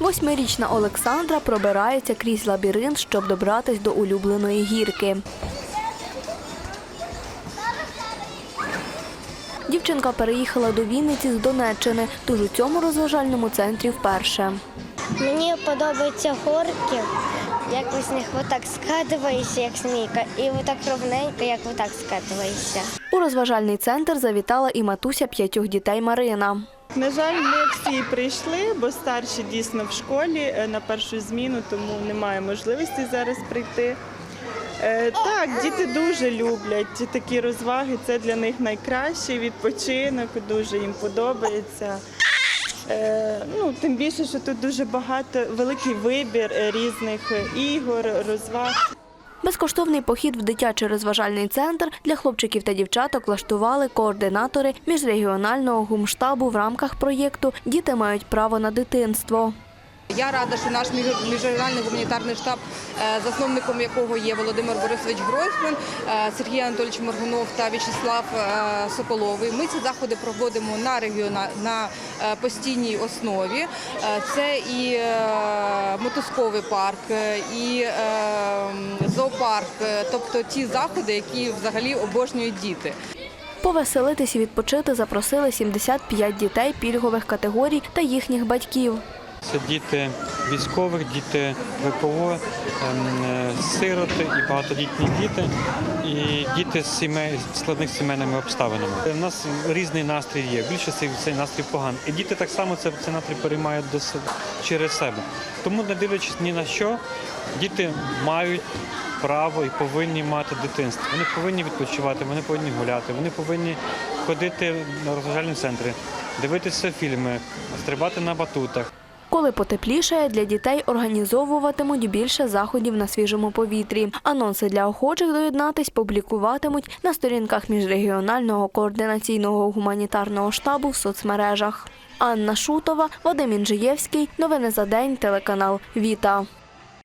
Восьмирічна Олександра пробирається крізь лабіринт, щоб добратись до улюбленої гірки. Дівчинка переїхала до Вінниці з Донеччини, тож у цьому розважальному центрі вперше. Мені подобаються горки, як з них отак скатуєшся, як змійка, і отак ровненько, як отак скатуєшся. У розважальний центр завітала і матуся п'ятьох дітей Марина. На жаль, не всі прийшли, бо старші дійсно в школі е, на першу зміну, тому немає можливості зараз прийти. Е, Так, діти дуже люблять такі розваги. Це для них найкращий відпочинок, дуже їм подобається. Е, Ну, тим більше, що тут дуже багато, великий вибір різних ігор, розваг. Безкоштовний похід в дитячий розважальний центр для хлопчиків та дівчаток влаштували координатори міжрегіонального гумштабу в рамках проєкту Діти мають право на дитинство. Я рада, що наш між- міжрегіональний гуманітарний штаб, е, засновником якого є Володимир Борисович Гройсман, е, Сергій Анатольович Моргунов та В'ячеслав е, Соколовий. Ми ці заходи проводимо на регіона на постійній основі. Це і мотузковий парк, і зоопарк, тобто ті заходи, які взагалі обожнюють діти. Повеселитись і відпочити запросили 75 дітей пільгових категорій та їхніх батьків. Це діти військових, діти ВПО, ем, е, сироти і багатодітні діти, і діти з сімей складних сімейними обставинами. У нас різний настрій є. Більшості цей настрій поганий. І діти так само це, цей настрій переймають через себе. Тому, не дивлячись ні на що, діти мають право і повинні мати дитинство. Вони повинні відпочивати, вони повинні гуляти, вони повинні ходити на розважальні центри, дивитися фільми, стрибати на батутах. Коли потеплішає, для дітей організовуватимуть більше заходів на свіжому повітрі. Анонси для охочих доєднатись публікуватимуть на сторінках міжрегіонального координаційного гуманітарного штабу в соцмережах. Анна Шутова, Вадим Інжиєвський. Новини за день. Телеканал Віта.